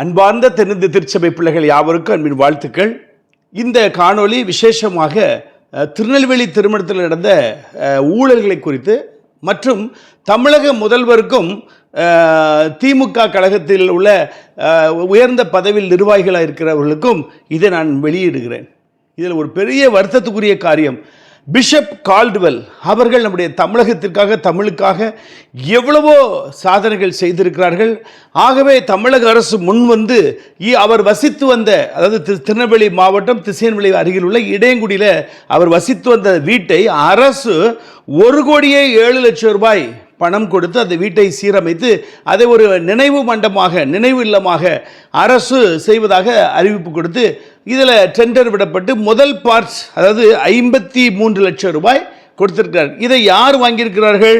அன்பார்ந்த தென்னிந்திய திருச்சபை பிள்ளைகள் யாவருக்கும் அன்பின் வாழ்த்துக்கள். இந்த காணொளி விசேஷமாக திருநெல்வேலி திருமணத்தில் நடந்த ஊழல்களை குறித்து மற்றும் தமிழக முதல்வருக்கும் திமுக கழகத்தில் உள்ள உயர்ந்த பதவியில் நிர்வாகிகளாக இருக்கிறவர்களுக்கும் இதை நான் வெளியிடுகிறேன். இதில் ஒரு பெரிய வருத்தத்துக்குரிய காரியம் பிஷப் கால்டுவெல் அவர்கள் நம்முடைய தமிழகத்திற்காக தமிழுக்காக எவ்வளவோ சாதனைகள் செய்திருக்கிறார்கள். ஆகவே தமிழக அரசு முன் வந்து இ- அவர் வசித்து வந்த அதாவது திரு- திருநெல்வேலி மாவட்டம் திசையன்விளை அருகில் உள்ள இடையங்குடியில் அவர் வசித்து வந்த வீட்டை அரசு ஒரு கோடியே ஏழு லட்சம் ரூபாய் பணம் கொடுத்து அந்த வீட்டை சீரமைத்து அதை ஒரு நினைவு மண்டமாக நினைவு இல்லமாக அரசு செய்வதாக அறிவிப்பு கொடுத்து இதில் டெண்டர் விடப்பட்டு முதல் பார்ட்ஸ் அதாவது ஐம்பத்தி மூன்று லட்சம் ரூபாய் கொடுத்திருக்கிறார். இதை யார் வாங்கியிருக்கிறார்கள்?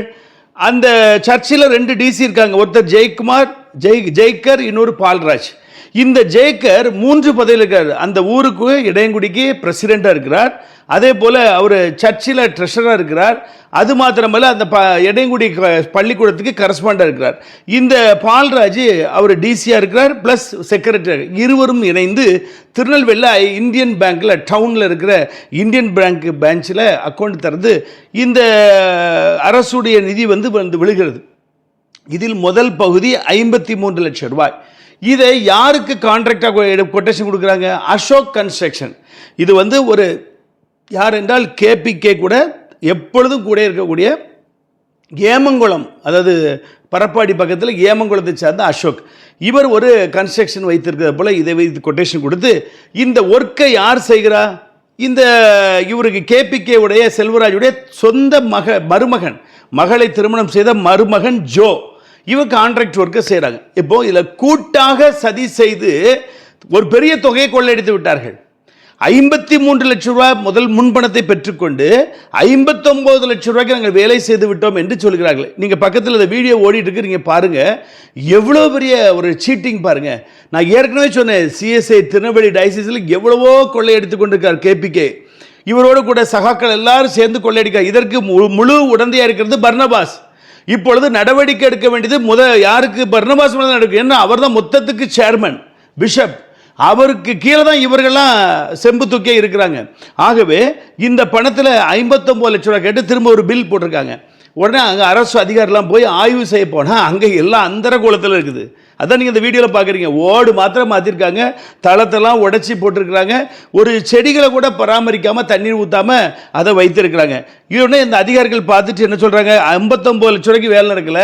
அந்த சர்ச்சில் ரெண்டு டிசி இருக்காங்க. ஒருத்தர் ஜெயக்குமார் ஜெய் ஜெய்கர் இன்னொரு பால்ராஜ். இந்த ஜேக்கர் மூன்று பதவியில் இருக்கார் அந்த ஊருக்கு இடையங்குடிக்கு பிரசிடெண்ட்டாக இருக்கிறார். அதே போல் அவர் சர்ச்சில் ட்ரெஷராக இருக்கிறார். அது மாத்திரமல்ல அந்த ப இடையங்குடி க- பள்ளிக்கூடத்துக்கு கரஸ்பாண்டாக இருக்கிறார். இந்த பால்ராஜ் அவர் டிசியாக இருக்கிறார் ப்ளஸ் செக்ரட்டரி இருவரும் இணைந்து திருநெல்வேலியில் இந்தியன் பேங்க்கில் டவுனில் இருக்கிற இந்தியன் பேங்க் பேங்க்கில் அக்கௌண்ட் திறந்து இந்த அரசுடைய நிதி வந்து வந்து விழுகிறது. இதில் முதல் பகுதி ஐம்பத்தி மூன்று லட்சம் ரூபாய். இதை யாருக்கு கான்ட்ராக்டாக கொட்டேஷன் கொடுக்குறாங்க? அசோக் கன்ஸ்ட்ரக்ஷன் இது வந்து ஒரு யார் என்றால் கேபிகே கூட எப்பொழுதும் கூட இருக்கக்கூடிய ஏமங்குளம் அதாவது பரப்பாடி பக்கத்தில் ஏமங்குளத்தை சார்ந்த அசோக். இவர் ஒரு கன்ஸ்ட்ரக்ஷன் வைத்திருக்கிறது போல் இதை வைத்து கொட்டேஷன் கொடுத்து இந்த ஒர்க்கை யார் செய்கிறா? இந்த இவருக்கு கேபிகே உடைய செல்வராஜுடைய சொந்த மக மருமகன். மகளை திருமணம் செய்த மருமகன் ஜோ. இவங்க கான்ட்ராக்ட் ஒர்க்கை செய்கிறாங்க இப்போ இதில் கூட்டாக சதி செய்து ஒரு பெரிய தொகையை கொள்ளையடித்து விட்டார்கள். ஐம்பத்தி மூன்று லட்சம் ரூபாய் முதல் முன்பணத்தை பெற்றுக்கொண்டு ஐம்பத்தொம்போது லட்சம் ரூபாய்க்கு நாங்கள் வேலை செய்து விட்டோம் என்று சொல்கிறார்கள். நீங்கள் பக்கத்தில் இந்த வீடியோ ஓடிட்டு இருக்கு நீங்கள் பாருங்கள் எவ்வளோ பெரிய ஒரு சீட்டிங் பாருங்கள் நான் ஏற்கனவே சொன்னேன் சிஎஸ்ஐ திருநெல்வேலி டைசிஸில் எவ்வளவோ கொள்ளையடித்து கொண்டிருக்கார் கேபிகே இவரோடு கூட சகாக்கள் எல்லாரும் சேர்ந்து கொள்ளையடிக்கார் இதற்கு முழு உடந்தையாக இருக்கிறது பர்னபாஸ். இப்பொழுது நடவடிக்கை எடுக்க வேண்டியது முத யாருக்கு? பர்ணபாஸ் மேலே தான் எடுக்கும் ஏன்னா அவர் தான் மொத்தத்துக்கு சேர்மன் பிஷப் அவருக்கு கீழே தான் இவர்கள்லாம் செம்பு தூக்கியே இருக்கிறாங்க. ஆகவே இந்த பணத்தில் ஐம்பத்தொம்போது லட்ச ரூபா கேட்டு திரும்ப ஒரு பில் போட்டிருக்காங்க. உடனே அங்கே அரசு அதிகாரிலாம் போய் ஆய்வு செய்ய போனால் அங்கே எல்லாம் அந்தர கோலத்தில் இருக்குது. அதான் நீங்கள் இந்த வீடியோவில் பார்க்குறீங்க ஓடு மாத்திரம் மாற்றிருக்காங்க தளத்தெல்லாம் உடைச்சி போட்டிருக்கிறாங்க. ஒரு செடிகளை கூட பராமரிக்காமல் தண்ணீர் ஊற்றாமல் அதை வைத்திருக்கிறாங்க. இதோடனே இந்த அதிகாரிகள் பார்த்துட்டு என்ன சொல்கிறாங்க ஐம்பத்தொம்பது லட்ச ரூபாய்க்கு வேலை நடக்கல.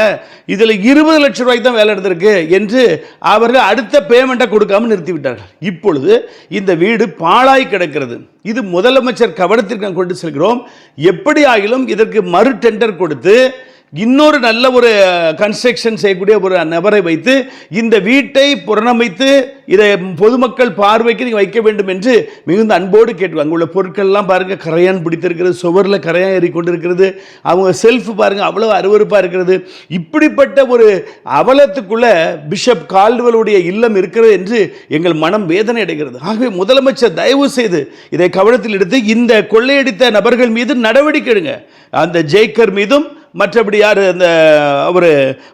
இதில் இருபது லட்ச ரூபாய்க்கு தான் வேலை நடந்திருக்கு என்று அவர்கள் அடுத்த பேமெண்ட்டை கொடுக்காம நிறுத்திவிட்டார்கள். இப்பொழுது இந்த வீடு பாழாய் கிடக்கிறது. இது முதலமைச்சர் கவனத்திற்கு கொண்டு செல்கிறோம். எப்படி ஆகிலும் இதற்கு மறு டெண்டர் கொடுத்து இன்னொரு நல்ல ஒரு கன்ஸ்ட்ரக்ஷன் செய்யக்கூடிய ஒரு நபரை வைத்து இந்த வீட்டை புறணமைத்து இதை பொதுமக்கள் பார்வைக்கு நீங்கள் வைக்க வேண்டும் என்று மிகுந்த அன்போடு கேட்டு அங்குள்ள பொருட்கள்லாம் பாருங்கள் கரையான் பிடித்திருக்கிறது சுவரில் கரையான் ஏறி கொண்டிருக்கிறது அவங்க செல்ஃப் பாருங்கள் அவ்வளோ அருவருப்பாக இருக்கிறது. இப்படிப்பட்ட ஒரு அவலத்துக்குள்ளே பிஷப் கால்டுவலுடைய இல்லம் இருக்கிறது என்று எங்கள் மனம் வேதனை அடைகிறது. ஆகவே முதலமைச்சர் தயவு செய்து இதை கவனத்தில் எடுத்து இந்த கொள்ளையடித்த நபர்கள் மீது நடவடிக்கை எடுங்க. அந்த ஜெய்கர் மீதும் மற்றபடி யார்? அந்த அவர்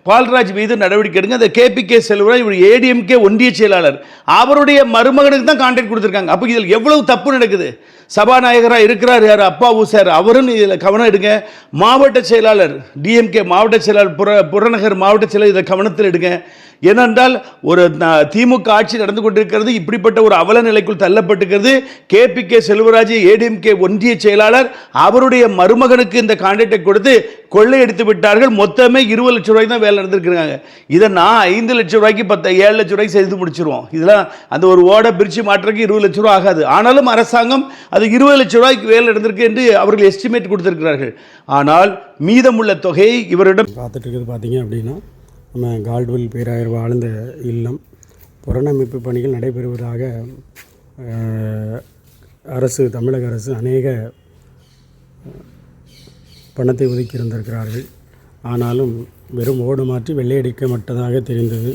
பால்ராஜ் மீது நடவடிக்கை எடுங்க. அந்த கேபிகே செல்வராஜ் இவர் ஏடிஎம்கே ஒன்றிய செயலாளர். அவருடைய மருமகனுக்கு தான் கான்ட்ராக்ட் கொடுத்துருக்காங்க. அப்போ இதில் எவ்வளவு தப்பு நடக்குது? சபாநாயகராக இருக்கிறார் யார்? அப்பாவு சார். அவரும் இதில் கவனம் எடுங்க. மாவட்ட செயலாளர் டிஎம்கே மாவட்ட செயலாளர் புற புறநகர் மாவட்ட செயலாளர் இதை கவனத்தில் எடுங்க. ஏனென்றால் ஒரு திமுக ஆட்சி நடந்து கொண்டிருக்கிறது இப்படிப்பட்ட ஒரு அவல நிலைக்குள் தள்ளப்பட்டிருக்கிறது. கேபிகே செல்வராஜ் ஏடிஎம்கே ஒன்றிய செயலாளர் அவருடைய மருமகனுக்கு இந்த கான்ட்ராக்டை கொடுத்து கொள்ளையடித்து விட்டார்கள். மொத்தமே இருபது லட்சம் ரூபாய்க்கு தான் வேலை நடந்திருக்கிறாங்க. இதை நான் ஐந்து லட்சம் ரூபாய்க்கு பத்து ஏழு லட்சம் ரூபாய்க்கு செய்து முடிச்சிருவோம். இதெல்லாம் அந்த ஒரு ஓடை பிரித்து மாற்றுறதுக்கு இருபது லட்சம் ரூபா ஆகாது. ஆனாலும் அரசாங்கம் அது இருபது லட்சம் ரூபாய்க்கு வேலை நடந்திருக்கு என்று அவர்கள் எஸ்டிமேட் கொடுத்திருக்கிறார்கள். ஆனால் மீதமுள்ள தொகையை இவரிடம் பார்த்துட்டு இருக்குது பார்த்தீங்க அப்படின்னா நம்ம கால்டுவெல் பேராயர் வாழ்ந்த இல்லம். புறநமைப்பு பணிகள் நடைபெறுவதாக அரசு தமிழக அரசு அநேக பணத்தை ஒதுக்கி இருந்திருக்கிறார்கள். ஆனாலும் வெறும் ஓடு மாற்றி வெள்ளையடிக்கப்பட்டதாக தெரிந்தது.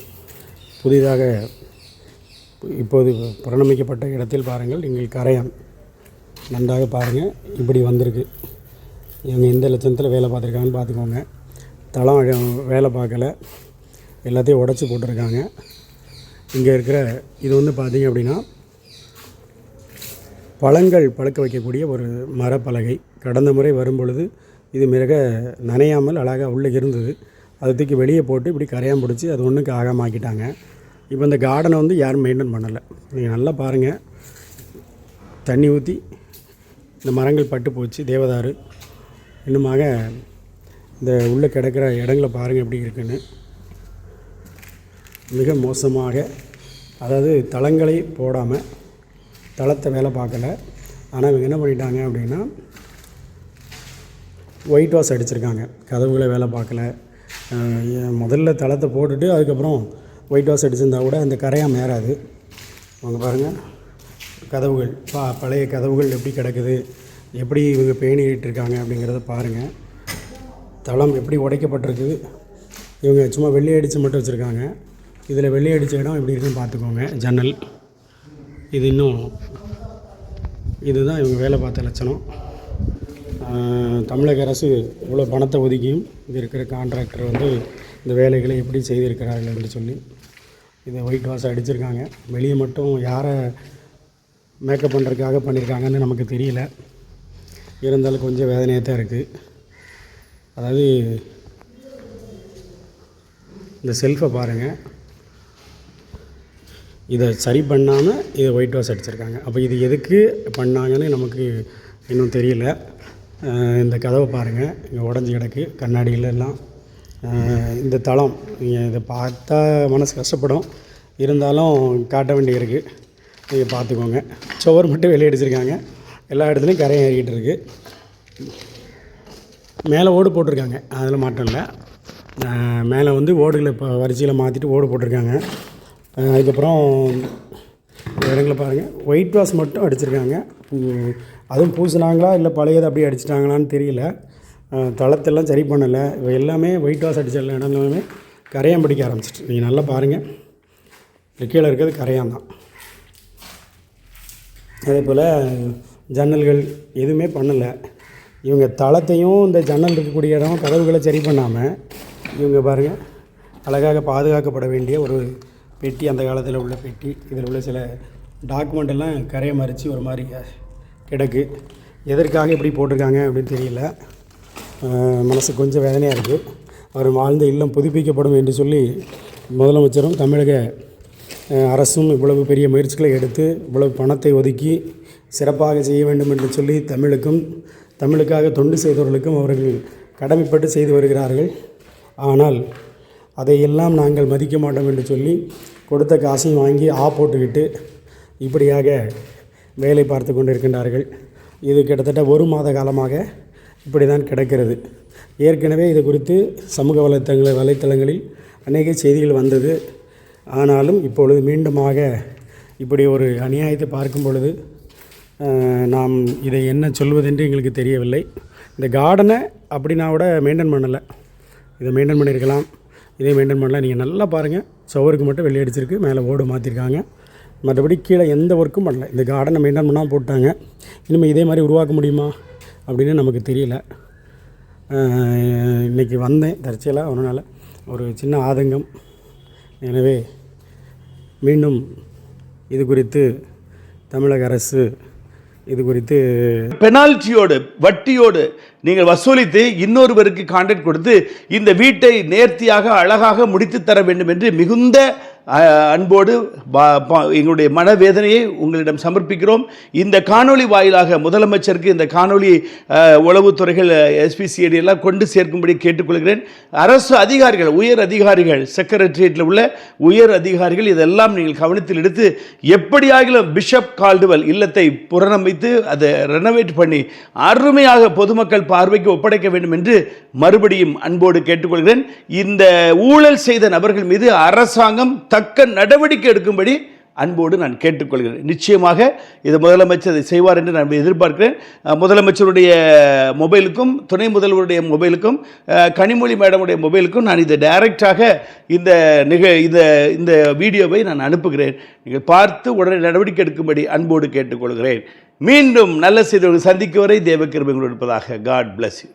புதிதாக இப்போது புறணமிக்கப்பட்ட இடத்தில் பாருங்கள் நீங்கள் கரையான். நன்றாக பாருங்கள் இப்படி வந்திருக்கு. இவங்க எந்த லட்சத்தில் வேலை பார்த்துருக்காங்கன்னு பார்த்துக்கோங்க. தளம் வேலை பார்க்கல. எல்லாத்தையும் உடச்சி போட்டிருக்காங்க. இங்கே இருக்கிற இது வந்து பார்த்திங்க அப்படின்னா பழங்கள் பழுக்க வைக்கக்கூடிய ஒரு மரப்பலகை. கடந்த முறை வரும்பொழுது இது மிக நனையாமல் அழகாக உள்ளே இருந்தது. அதை தூக்கி வெளியே போட்டு இப்படி கரையான் பிடிச்சி அது ஒன்றுக்கு ஆகமாக்கிட்டாங்க. இப்போ இந்த கார்டனை வந்து யாரும் மெயின்டைன் பண்ணலை. நீங்கள் நல்லா பாருங்கள் தண்ணி ஊற்றி இந்த மரங்கள் பட்டு போச்சு தேவதாரு இன்னுமாக இந்த உள்ளே கிடக்கிற இடங்களை பாருங்கள் எப்படி இருக்குன்னு. மிக மோசமாக அதாவது தளங்களை போடாமல் தளத்தை வேலை பார்க்கல. ஆனால் இவங்க என்ன பண்ணிட்டாங்க அப்படின்னா ஒயிட் வாஷ் அடிச்சிருக்காங்க. கதவுகளை வேலை பார்க்கல. ஏன் முதல்ல தளத்தை போட்டுட்டு அதுக்கப்புறம் ஒயிட் வாஷ் அடிச்சிருந்தா கூட அந்த கரையாக மேறாது அவங்க பாருங்கள் கதவுகள் பா பழைய கதவுகள் எப்படி கிடக்குது எப்படி இவங்க பேணிட்டு இருக்காங்க அப்படிங்கிறத பாருங்கள் தளம் எப்படி உடைக்கப்பட்டிருக்கு இவங்க சும்மா வெள்ளை அடித்து மட்டும் வச்சுருக்காங்க. இதில் வெள்ளை அடித்த இடம் எப்படி இருக்குன்னு பார்த்துக்கோங்க ஜன்னல். இது இன்னும் இதுதான் இவங்க வேலை பார்த்த லட்சணம். தமிழக அரசு இவ்வளோ பணத்தை ஒதுக்கியும் இங்கே இருக்கிற கான்ட்ராக்டர் வந்து இந்த வேலைகளை எப்படி செய்திருக்கிறார்கள் என்று சொல்லி இதை ஒயிட் வாஷ் அடிச்சிருக்காங்க. வெளியே மட்டும் யாரை மேக்கப் பண்ணுறதுக்காக பண்ணியிருக்காங்கன்னு நமக்கு தெரியல. இருந்தாலும் கொஞ்சம் வேதனையாக தான் இருக்குது அதாவது இந்த செல்ஃபை பாருங்கள் இதை சரி பண்ணாமல் இதை ஒயிட் வாஷ் அடிச்சிருக்காங்க. அப்போ இது எதுக்கு பண்ணாங்கன்னு நமக்கு இன்னும் தெரியல. இந்த கதவை பாருங்கள் இங்கே உடஞ்சி கிடக்கு. கண்ணாடியில் எல்லாம். இந்த தளம் நீங்கள் இதை பார்த்தா மனசு கஷ்டப்படும். இருந்தாலும் காட்ட வேண்டி இருக்குது நீங்கள் பார்த்துக்கோங்க. சுவர் மட்டும் வெளியே அடிச்சிருக்காங்க எல்லா இடத்துலையும் கரை ஏறிக்கிட்டு இருக்குது மேலே ஓடு போட்டிருக்காங்க. அதில் மாற்றம் இல்லை. மேலே வந்து ஓடுகளை இப்போ வரிசையில் மாற்றிட்டு ஓடு போட்டிருக்காங்க. அதுக்கப்புறம் இடங்களை பாருங்கள் ஒயிட் வாஷ் மட்டும் அடிச்சிருக்காங்க. அதுவும் பூசினாங்களா இல்லை பழையதை அப்படியே அடிச்சிட்டாங்களான்னு தெரியல. தளத்தெல்லாம் சரி பண்ணலை. இவ எல்லாமே ஒயிட் வாஷ் அடித்த இடம் எல்லாமே கரையான் பிடிக்க ஆரம்பிச்சிட்டு நீங்கள் நல்லா பாருங்கள் கீழே இருக்கிறது கரையான் தான். அதே போல் ஜன்னல்கள் எதுவுமே பண்ணலை. இவங்க தளத்தையும் இந்த ஜன்னல் இருக்கக்கூடிய இடம் கதவுகளை சரி பண்ணாமல் இவங்க பாருங்கள் அழகாக பாதுகாக்கப்பட வேண்டிய ஒரு பெட்டி அந்த காலத்தில் உள்ள பெட்டி இதில் உள்ள சில டாக்குமெண்ட் எல்லாம் கரையை மறித்து ஒரு மாதிரி கிடக்கு. எதற்காக இப்படி போட்டிருக்காங்க அப்படின்னு தெரியல. மனசு கொஞ்சம் வேதனையாக இருக்குது அவர் வாழ்ந்த இல்லம் புதுப்பிக்கப்படும் என்று சொல்லி முதலமைச்சரும் தமிழக அரசும் இவ்வளவு பெரிய முயற்சிகளை எடுத்து இவ்வளவு பணத்தை ஒதுக்கி சிறப்பாக செய்ய வேண்டும் என்று சொல்லி தமிழுக்கும் தமிழுக்காக தொண்டு செய்தவர்களுக்கும் அவர்கள் கடமைப்பட்டு செய்து வருகிறார்கள். ஆனால் அதையெல்லாம் நாங்கள் மதிக்க மாட்டோம் என்று சொல்லி கொடுத்த காசையும் வாங்கி ஆ போட்டுக்கிட்டு இப்படியாக வேலை பார்த்து கொண்டிருக்கின்றார்கள். இது கிட்டத்தட்ட ஒரு மாத காலமாக இப்படி தான் கிடக்கிறது. ஏற்கனவே இது குறித்து சமூக வலைத்தள வலைத்தளங்களில் அநேக செய்திகள் வந்தது. ஆனாலும் இப்பொழுது மீண்டுமாக இப்படி ஒரு அநியாயத்தை பார்க்கும் பொழுது நாம் இதை என்ன சொல்வதென்று எங்களுக்கு தெரியவில்லை. இந்த கார்டனை அப்படின்னா கூட மெயின்டைன் பண்ணலை. இதை மெயின்டைன் பண்ணியிருக்கலாம். இதை மெயின்டைன் பண்ணல. நீங்கள் நல்லா பாருங்கள் சுவருக்கு மட்டும் வெளியே அடிச்சிருக்கு. மேலே ஓடு மாற்றிருக்காங்க மற்றபடி கீழே எந்த ஒர்க்கும் பண்ணல. இந்த கார்டனை மெயின்டைன் பண்ணால் போட்டாங்க. இனிமேல் இதே மாதிரி உருவாக்க முடியுமா? அப்படின்னு நமக்கு தெரியல. இன்றைக்கி இன்னைக்கு வந்தேன். தற்செயலாக அதனால் ஒரு சின்ன ஆதங்கம். எனவே மீண்டும் இது குறித்து தமிழக அரசு இது குறித்து பெனால்ட்டியோடு வட்டியோடு நீங்கள் வசூலித்து இன்னொருவருக்கு கான்ட்ராக்ட் கொடுத்து இந்த வீட்டை நேர்த்தியாக அழகாக முடித்து தர வேண்டும் என்று மிகுந்த அன்போடு எங்களுடைய மனவேதனையை உங்களிடம் சமர்ப்பிக்கிறோம். இந்த காணொளி வாயிலாக முதலமைச்சருக்கு இந்த காணொளி உளவுத்துறைகள் எஸ்பிசிஐடி எல்லாம் கொண்டு சேர்க்கும்படி கேட்டுக்கொள்கிறேன். அரசு அதிகாரிகள் உயர் அதிகாரிகள் செக்ரட்டரியேட்டில் உள்ள உயர் அதிகாரிகள் இதெல்லாம் நீங்கள் கவனத்தில் எடுத்து எப்படியாகிலும் பிஷப் கால்டுவல் இல்லத்தை புறநமைத்து அதை ரெனோவேட் பண்ணி அருமையாக பொதுமக்கள் பார்வைக்கு ஒப்படைக்க வேண்டும் என்று மறுபடியும் அன்போடு கேட்டுக்கொள்கிறேன். இந்த ஊழல் செய்த நபர்கள் மீது அரசாங்கம் தக்க நடவடிக்கை எடுக்கும்படி அன்போடு நான் கேட்டுக்கொள்கிறேன். நிச்சயமாக இது முதலமைச்சர் இதை செய்வார் என்று நான் எதிர்பார்க்கிறேன். முதலமைச்சருடைய மொபைலுக்கும் துணை முதல்வருடைய மொபைலுக்கும் கனிமொழி மேடமுடைய மொபைலுக்கும் நான் இதை டைரக்டாக இந்த நிக இந்த இந்த வீடியோவை நான் அனுப்புகிறேன். நீங்கள் பார்த்து உடனே நடவடிக்கை எடுக்கும்படி அன்போடு கேட்டுக்கொள்கிறேன். மீண்டும் நல்ல செய்தியோடு சந்திக்கும் வரை தேவக்கிருபை இருப்பதாக காட் பிளஸ் யூ